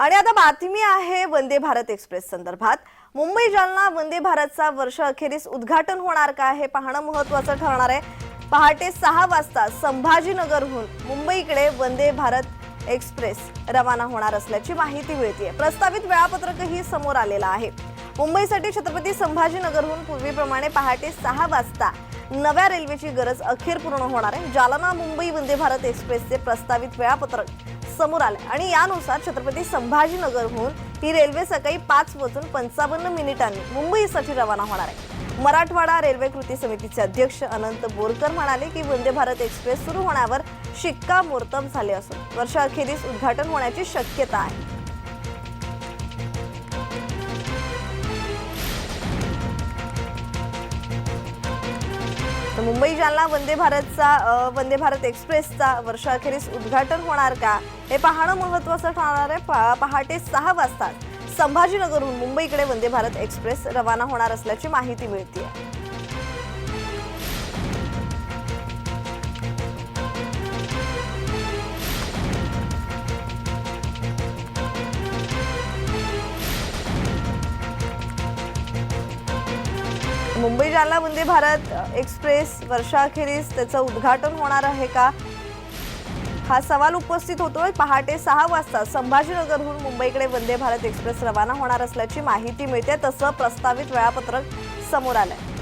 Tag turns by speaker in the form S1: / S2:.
S1: आणि आता बातमी आहे वंदे भारत एक्सप्रेस संदर्भात. मुंबई जालना वंदे भारतचा वर्ष अखेरीस उद्घाटन होणार का हे पाहणं महत्वाचं ठरणार आहे. पहाटे सहा वाजता संभाजीनगरहून मुंबईकडे वंदे भारत एक्सप्रेस रवाना होणार असल्याची माहिती मिळते प्रस्तावित वेळापत्रकही समोर आलेलं आहे. मुंबईसाठी छत्रपती संभाजीनगरहून पूर्वीप्रमाणे पहाटे सहा वाजता नव्या रेल्वेची गरज अखेर पूर्ण होणार आहे. जालना मुंबई वंदे भारत एक्सप्रेसचे प्रस्तावित वेळापत्रक समोर आले आणि यानुसार छत्रपती संभाजीनगरहून ही रेल्वे सकाळी पाच वाजून पंचावन्न मिनिटांनी मुंबईसाठी रवाना होणार आहे. मराठवाडा रेल्वे कृती समितीचे अध्यक्ष अनंत बोरकर म्हणाले की वंदे भारत एक्सप्रेस सुरू होण्यावर शिक्कामोर्तब झाले असून वर्षाअखेरीस उद्घाटन होण्याची शक्यता आहे. तर मुंबई जालना वंदे भारतचा वंदे भारत एक्सप्रेसचा वर्षाखेरीस उद्घाटन होणार का? हे पाहणं महत्वाचं ठरणार आहे. पहाटे सहा वाजता संभाजीनगरहून मुंबईकडे वंदे भारत एक्सप्रेस रवाना होणार असल्याची माहिती मिळते मुंबई जालना वंदे भारत एक्सप्रेस वर्षाखेरीस त्याचं उद्घाटन होणार आहे का? हा सवाल उपस्थित होतोय. पहाटे सहा वाजता संभाजीनगरहून मुंबईकडे वंदे भारत एक्सप्रेस रवाना होणार असल्याची माहिती मिळते. तसं प्रस्तावित वेळापत्रक समोर आलंय.